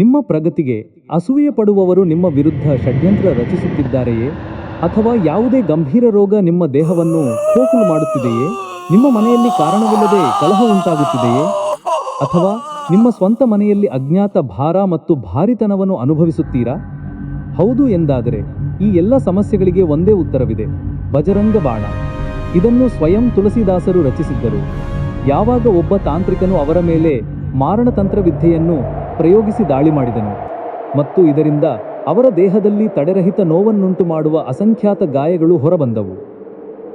ನಿಮ್ಮ ಪ್ರಗತಿಗೆ ಅಸೂಯೆ ಪಡುವವರು ನಿಮ್ಮ ವಿರುದ್ಧ ಷಡ್ಯಂತ್ರ ರಚಿಸುತ್ತಿದ್ದಾರೆಯೇ? ಅಥವಾ ಯಾವುದೇ ಗಂಭೀರ ರೋಗ ನಿಮ್ಮ ದೇಹವನ್ನು ಕೋಕುಲು ಮಾಡುತ್ತಿದೆಯೇ? ನಿಮ್ಮ ಮನೆಯಲ್ಲಿ ಕಾರಣವಿಲ್ಲದೆ ಕಲಹ ಉಂಟಾಗುತ್ತಿದೆಯೇ? ಅಥವಾ ನಿಮ್ಮ ಸ್ವಂತ ಮನೆಯಲ್ಲಿ ಅಜ್ಞಾತ ಭಾರ ಮತ್ತು ಭಾರಿತನವನ್ನು ಅನುಭವಿಸುತ್ತೀರಾ? ಹೌದು ಎಂದಾದರೆ ಈ ಎಲ್ಲ ಸಮಸ್ಯೆಗಳಿಗೆ ಒಂದೇ ಉತ್ತರವಿದೆ, ಬಜರಂಗ ಬಾಣ. ಇದನ್ನು ಸ್ವಯಂ ತುಳಸಿದಾಸರು ರಚಿಸಿದ್ದರು. ಯಾವಾಗ ಒಬ್ಬ ತಾಂತ್ರಿಕನು ಅವರ ಮೇಲೆ ಮಾರಣತಂತ್ರ ವಿದ್ಯೆಯನ್ನು ಪ್ರಯೋಗಿಸಿ ದಾಳಿ ಮಾಡಿದನು. ಮತ್ತು ಇದರಿಂದ ಅವರ ದೇಹದಲ್ಲಿ ತಡೆರಹಿತ ನೋವನ್ನುಂಟು ಮಾಡುವ ಅಸಂಖ್ಯಾತ ಗಾಯಗಳು ಹೊರಬಂದವು.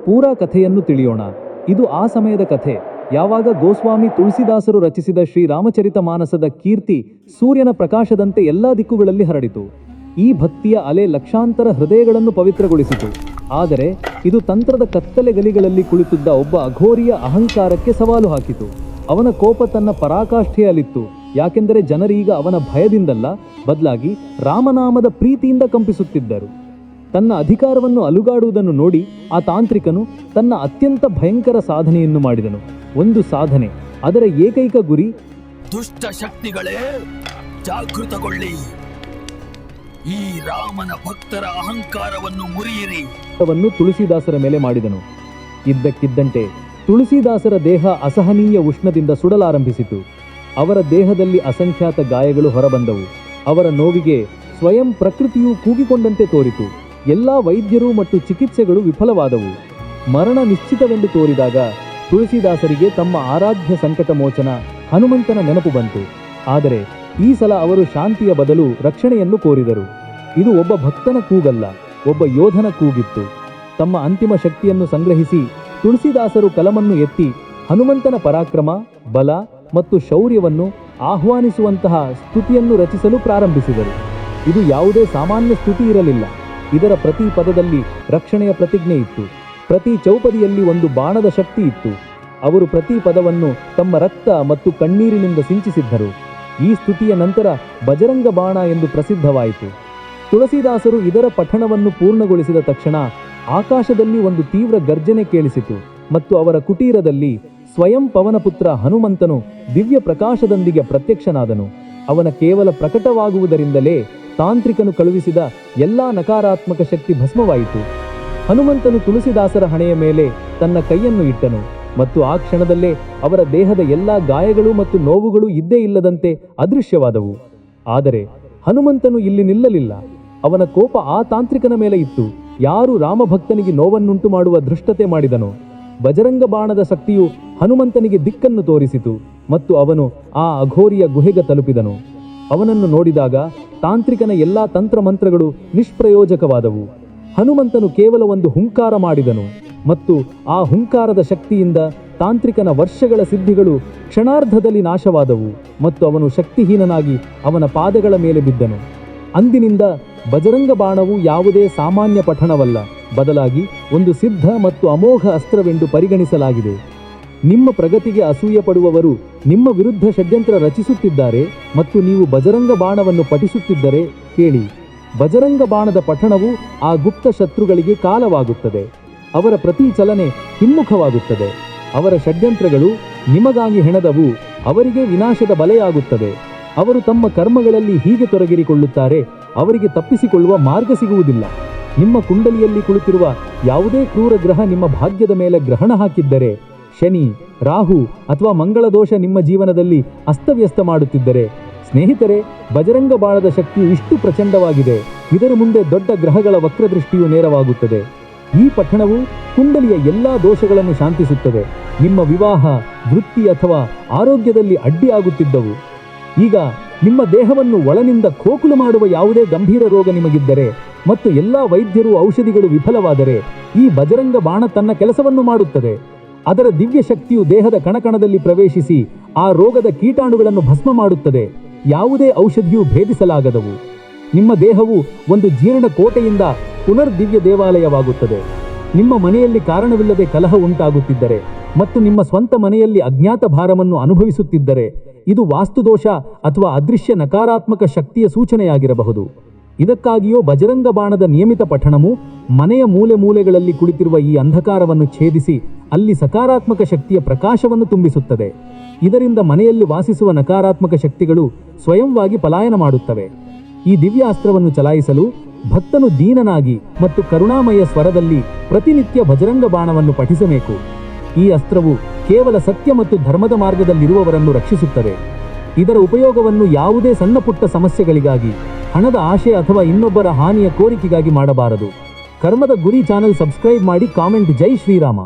ಪೂರಾ ಕಥೆಯನ್ನು ತಿಳಿಯೋಣ. ಇದು ಆ ಸಮಯದ ಕಥೆ. ಯಾವಾಗ ಗೋಸ್ವಾಮಿ ತುಳಸಿದಾಸರು ರಚಿಸಿದ ಶ್ರೀರಾಮಚರಿತ ಮಾನಸದ ಕೀರ್ತಿ ಸೂರ್ಯನ ಪ್ರಕಾಶದಂತೆ ಎಲ್ಲಾ ದಿಕ್ಕುಗಳಲ್ಲಿ ಹರಡಿತು. ಈ ಭಕ್ತಿಯ ಅಲೆ ಲಕ್ಷಾಂತರ ಹೃದಯಗಳನ್ನು ಪವಿತ್ರಗೊಳಿಸಿತು. ಆದರೆ ಇದು ತಂತ್ರದ ಕತ್ತಲೆ ಗಲಿಗಳಲ್ಲಿ ಕುಳಿತಿದ್ದ ಒಬ್ಬ ಅಘೋರಿಯ ಅಹಂಕಾರಕ್ಕೆ ಸವಾಲು ಹಾಕಿತು. ಅವನ ಕೋಪ ತನ್ನ ಪರಾಕಾಷ್ಠೆಯಲ್ಲಿತ್ತು. ಯಾಕೆಂದರೆ ಜನರೀಗ ಅವನ ಭಯದಿಂದಲ್ಲ ಬದಲಾಗಿ ರಾಮನಾಮದ ಪ್ರೀತಿಯಿಂದ ಕಂಪಿಸುತ್ತಿದ್ದರು. ತನ್ನ ಅಧಿಕಾರವನ್ನು ಅಲುಗಾಡುವುದನ್ನು ನೋಡಿ ಆ ತಾಂತ್ರಿಕನು ತನ್ನ ಅತ್ಯಂತ ಭಯಂಕರ ಸಾಧನೆಯನ್ನು ಮಾಡಿದನು. ಒಂದು ಸಾಧನೆ ಅದರ ಏಕೈಕ ಗುರಿ ದುಷ್ಟ ಶಕ್ತಿಗಳೇ ಜಾಗೃತಗೊಳ್ಳಿ. ಈ ರಾಮನ ಭಕ್ತರ ಅಹಂಕಾರವನ್ನು ಮುರಿಯಿರಿ. ತುಳಸಿದಾಸರ ಮೇಲೆ ಮಾಡಿದನು. ಇದ್ದಕ್ಕಿದ್ದಂತೆ ತುಳಸಿದಾಸರ ದೇಹ ಅಸಹನೀಯ ಉಷ್ಣದಿಂದ ಸುಡಲಾರಂಭಿಸಿತು. ಅವರ ದೇಹದಲ್ಲಿ ಅಸಂಖ್ಯಾತ ಗಾಯಗಳು ಹೊರಬಂದವು. ಅವರ ನೋವಿಗೆ ಸ್ವಯಂ ಪ್ರಕೃತಿಯು ಕೂಗಿಕೊಂಡಂತೆ ತೋರಿತು. ಎಲ್ಲಾ ವೈದ್ಯರು ಮತ್ತು ಚಿಕಿತ್ಸೆಗಳು ವಿಫಲವಾದವು. ಮರಣ ನಿಶ್ಚಿತವೆಂದು ತೋರಿದಾಗ ತುಳಸಿದಾಸರಿಗೆ ತಮ್ಮ ಆರಾಧ್ಯ ಸಂಕಟ ಮೋಚನ ಹನುಮಂತನ ನೆನಪು ಬಂತು. ಆದರೆ ಈ ಸಲ ಅವರು ಶಾಂತಿಯ ಬದಲು ರಕ್ಷಣೆಯನ್ನು ಕೋರಿದರು. ಇದು ಒಬ್ಬ ಭಕ್ತನ ಕೂಗಲ್ಲ, ಒಬ್ಬ ಯೋಧನ ಕೂಗಿತ್ತು. ತಮ್ಮ ಅಂತಿಮ ಶಕ್ತಿಯನ್ನು ಸಂಗ್ರಹಿಸಿ ತುಳಸಿದಾಸರು ಕಲಮನ್ನು ಎತ್ತಿ ಹನುಮಂತನ ಪರಾಕ್ರಮ, ಬಲ ಮತ್ತು ಶೌರ್ಯವನ್ನು ಆಹ್ವಾನಿಸುವಂತಹ ಸ್ತುತಿಯನ್ನು ರಚಿಸಲು ಪ್ರಾರಂಭಿಸಿದರು. ಇದು ಯಾವುದೇ ಸಾಮಾನ್ಯ ಸ್ತುತಿ ಇರಲಿಲ್ಲ. ಇದರ ಪ್ರತಿ ಪದದಲ್ಲಿ ರಕ್ಷಣೆಯ ಪ್ರತಿಜ್ಞೆ ಇತ್ತು. ಪ್ರತಿ ಚೌಪದಿಯಲ್ಲಿ ಒಂದು ಬಾಣದ ಶಕ್ತಿ ಇತ್ತು. ಅವರು ಪ್ರತಿ ಪದವನ್ನು ತಮ್ಮ ರಕ್ತ ಮತ್ತು ಕಣ್ಣೀರಿನಿಂದ ಸಿಂಚಿಸಿದ್ದರು. ಈ ಸ್ತುತಿಯ ನಂತರ ಬಜರಂಗ ಬಾಣ ಎಂದು ಪ್ರಸಿದ್ಧವಾಯಿತು. ತುಳಸಿದಾಸರು ಇದರ ಪಠಣವನ್ನು ಪೂರ್ಣಗೊಳಿಸಿದ ತಕ್ಷಣ ಆಕಾಶದಲ್ಲಿ ಒಂದು ತೀವ್ರ ಗರ್ಜನೆ ಕೇಳಿಸಿತು ಮತ್ತು ಅವರ ಕುಟೀರದಲ್ಲಿ ಸ್ವಯಂ ಪವನಪುತ್ರ ಹನುಮಂತನು ದಿವ್ಯ ಪ್ರಕಾಶದೊಂದಿಗೆ ಪ್ರತ್ಯಕ್ಷನಾದನು. ಅವನ ಕೇವಲ ಪ್ರಕಟವಾಗುವುದರಿಂದಲೇ ತಾಂತ್ರಿಕನು ಕಳುಹಿಸಿದ ಎಲ್ಲಾ ನಕಾರಾತ್ಮಕ ಶಕ್ತಿ ಭಸ್ಮವಾಯಿತು. ಹನುಮಂತನು ತುಳಸಿದಾಸರ ಹಣೆಯ ಮೇಲೆ ತನ್ನ ಕೈಯನ್ನು ಇಟ್ಟನು ಮತ್ತು ಆ ಕ್ಷಣದಲ್ಲೇ ಅವರ ದೇಹದ ಎಲ್ಲಾ ಗಾಯಗಳು ಮತ್ತು ನೋವುಗಳು ಇದ್ದೇ ಇಲ್ಲದಂತೆ ಅದೃಶ್ಯವಾದವು. ಆದರೆ ಹನುಮಂತನು ಇಲ್ಲಿ ನಿಲ್ಲಲಿಲ್ಲ. ಅವನ ಕೋಪ ಆ ತಾಂತ್ರಿಕನ ಮೇಲೆ ಇತ್ತು. ಯಾರು ರಾಮಭಕ್ತನಿಗೆ ನೋವನ್ನುಂಟು ಮಾಡುವ ದೃಷ್ಟತೆ ಮಾಡಿದನೋ ಬಜರಂಗ ಬಾಣದ ಶಕ್ತಿಯು ಹನುಮಂತನಿಗೆ ದಿಕ್ಕನ್ನು ತೋರಿಸಿತು ಮತ್ತು ಅವನು ಆ ಅಘೋರಿಯ ಗುಹೆಗೆ ತಲುಪಿದನು. ಅವನನ್ನು ನೋಡಿದಾಗ ತಾಂತ್ರಿಕನ ಎಲ್ಲಾ ತಂತ್ರಮಂತ್ರಗಳು ನಿಷ್ಪ್ರಯೋಜಕವಾದವು. ಹನುಮಂತನು ಕೇವಲ ಒಂದು ಹುಂಕಾರ ಮಾಡಿದನು ಮತ್ತು ಆ ಹುಂಕಾರದ ಶಕ್ತಿಯಿಂದ ತಾಂತ್ರಿಕನ ವರ್ಷಗಳ ಸಿದ್ಧಿಗಳು ಕ್ಷಣಾರ್ಧದಲ್ಲಿ ನಾಶವಾದವು ಮತ್ತು ಅವನು ಶಕ್ತಿಹೀನನಾಗಿ ಅವನ ಪಾದಗಳ ಮೇಲೆ ಬಿದ್ದನು. ಅಂದಿನಿಂದ ಬಜರಂಗ ಬಾಣವು ಯಾವುದೇ ಸಾಮಾನ್ಯ ಪಠಣವಲ್ಲ. ಬದಲಾಗಿ ಒಂದು ಸಿದ್ಧ ಮತ್ತು ಅಮೋಘ ಅಸ್ತ್ರವೆಂದು ಪರಿಗಣಿಸಲಾಗಿದೆ. ನಿಮ್ಮ ಪ್ರಗತಿಗೆ ಅಸೂಯೆ ಪಡುವವರು ನಿಮ್ಮ ವಿರುದ್ಧ ಷಡ್ಯಂತ್ರ ರಚಿಸುತ್ತಿದ್ದಾರೆ ಮತ್ತು ನೀವು ಬಜರಂಗ ಬಾಣವನ್ನು ಪಠಿಸುತ್ತಿದ್ದರೆ ಕೇಳಿ. ಬಜರಂಗ ಬಾಣದ ಪಠಣವು ಆ ಗುಪ್ತ ಶತ್ರುಗಳಿಗೆ ಕಾಲವಾಗುತ್ತದೆ. ಅವರ ಪ್ರತಿ ಚಲನೆ ಹಿಮ್ಮುಖವಾಗುತ್ತದೆ. ಅವರ ಷಡ್ಯಂತ್ರಗಳು ನಿಮಗಾಗಿ ಹೆಣದವು, ಅವರಿಗೆ ವಿನಾಶದ ಬಲೆಯಾಗುತ್ತದೆ. ಅವರು ತಮ್ಮ ಕರ್ಮಗಳಲ್ಲಿ ಹೀಗೆ ತೊಡಗಿರಿಕೊಳ್ಳುತ್ತಾರೆ ಅವರಿಗೆ ತಪ್ಪಿಸಿಕೊಳ್ಳುವ ಮಾರ್ಗ ಸಿಗುವುದಿಲ್ಲ. ನಿಮ್ಮ ಕುಂಡಲಿಯಲ್ಲಿ ಕುಳಿತಿರುವ ಯಾವುದೇ ಕ್ರೂರ ಗ್ರಹ ನಿಮ್ಮ ಭಾಗ್ಯದ ಮೇಲೆ ಗ್ರಹಣ ಹಾಕಿದ್ದರೆ, ಶನಿ, ರಾಹು ಅಥವಾ ಮಂಗಳ ದೋಷ ನಿಮ್ಮ ಜೀವನದಲ್ಲಿ ಅಸ್ತವ್ಯಸ್ತ ಮಾಡುತ್ತಿದ್ದರೆ, ಸ್ನೇಹಿತರೆ, ಬಜರಂಗ ಬಾಳದ ಶಕ್ತಿ ಇಷ್ಟು ಪ್ರಚಂಡವಾಗಿದೆ. ಇದರ ಮುಂದೆ ದೊಡ್ಡ ಗ್ರಹಗಳ ವಕ್ರದೃಷ್ಟಿಯು ನೇರವಾಗುತ್ತದೆ. ಈ ಪಠಣವು ಕುಂಡಲಿಯ ಎಲ್ಲಾ ದೋಷಗಳನ್ನು ಶಾಂತಿಸುತ್ತದೆ. ನಿಮ್ಮ ವಿವಾಹ, ವೃತ್ತಿ ಅಥವಾ ಆರೋಗ್ಯದಲ್ಲಿ ಅಡ್ಡಿಯಾಗುತ್ತಿದ್ದವು. ಈಗ ನಿಮ್ಮ ದೇಹವನ್ನು ಒಳನಿಂದ ಖೋಕುಲು ಮಾಡುವ ಯಾವುದೇ ಗಂಭೀರ ರೋಗ ನಿಮಗಿದ್ದರೆ ಮತ್ತು ಎಲ್ಲ ವೈದ್ಯರು ಔಷಧಿಗಳು ವಿಫಲವಾದರೆ ಈ ಬಜರಂಗ ಬಾಣ ತನ್ನ ಕೆಲಸವನ್ನು ಮಾಡುತ್ತದೆ. ಅದರ ದಿವ್ಯ ಶಕ್ತಿಯು ದೇಹದ ಕಣಕಣದಲ್ಲಿ ಪ್ರವೇಶಿಸಿ ಆ ರೋಗದ ಕೀಟಾಣುಗಳನ್ನು ಭಸ್ಮ ಮಾಡುತ್ತದೆ. ಯಾವುದೇ ಔಷಧಿಯು ಭೇದಿಸಲಾಗದವು. ನಿಮ್ಮ ದೇಹವು ಒಂದು ಜೀರ್ಣ ಕೋಟೆಯಿಂದ ಪುನರ್ ದಿವ್ಯ ದೇವಾಲಯವಾಗುತ್ತದೆ. ನಿಮ್ಮ ಮನೆಯಲ್ಲಿ ಕಾರಣವಿಲ್ಲದೆ ಕಲಹ ಉಂಟಾಗುತ್ತಿದ್ದರೆ ಮತ್ತು ನಿಮ್ಮ ಸ್ವಂತ ಮನೆಯಲ್ಲಿ ಅಜ್ಞಾತ ಭಾರವನ್ನು ಅನುಭವಿಸುತ್ತಿದ್ದರೆ ಇದು ವಾಸ್ತುದೋಷ ಅಥವಾ ಅದೃಶ್ಯ ನಕಾರಾತ್ಮಕ ಶಕ್ತಿಯ ಸೂಚನೆಯಾಗಿರಬಹುದು. ಇದಕ್ಕಾಗಿಯೋ ಬಜರಂಗ ಬಾಣದ ನಿಯಮಿತ ಪಠಣವು ಮನೆಯ ಮೂಲೆ ಮೂಲೆಗಳಲ್ಲಿ ಕುಳಿತಿರುವ ಈ ಅಂಧಕಾರವನ್ನು ಛೇದಿಸಿ ಅಲ್ಲಿ ಸಕಾರಾತ್ಮಕ ಶಕ್ತಿಯ ಪ್ರಕಾಶವನ್ನು ತುಂಬಿಸುತ್ತದೆ. ಇದರಿಂದ ಮನೆಯಲ್ಲಿ ವಾಸಿಸುವ ನಕಾರಾತ್ಮಕ ಶಕ್ತಿಗಳು ಸ್ವಯಂವಾಗಿ ಪಲಾಯನ ಮಾಡುತ್ತವೆ. ಈ ದಿವ್ಯಾಸ್ತ್ರವನ್ನು ಚಲಾಯಿಸಲು ಭಕ್ತನು ದೀನನಾಗಿ ಮತ್ತು ಕರುಣಾಮಯ ಸ್ವರದಲ್ಲಿ ಪ್ರತಿನಿತ್ಯ ಬಜರಂಗ ಬಾಣವನ್ನು ಪಠಿಸಬೇಕು. ಈ ಅಸ್ತ್ರವು ಕೇವಲ ಸತ್ಯ ಮತ್ತು ಧರ್ಮದ ಮಾರ್ಗದಲ್ಲಿರುವವರನ್ನು ರಕ್ಷಿಸುತ್ತದೆ ಇದರ ಉಪಯೋಗವನ್ನು ಯಾವುದೇ ಸಣ್ಣ ಪುಟ್ಟ ಸಮಸ್ಯೆಗಳಿಗಾಗಿ, ಹಣದ ಆಶೆ ಅಥವಾ ಇನ್ನೊಬ್ಬರ ಹಾನಿಯ ಕೋರಿಕೆಗಾಗಿ ಮಾಡಬಾರದು. ಕರ್ಮದ ಗುರಿ ಚಾನೆಲ್ ಸಬ್ಸ್ಕ್ರೈಬ್ ಮಾಡಿ ಕಾಮೆಂಟ್ ಜೈ ಶ್ರೀರಾಮ.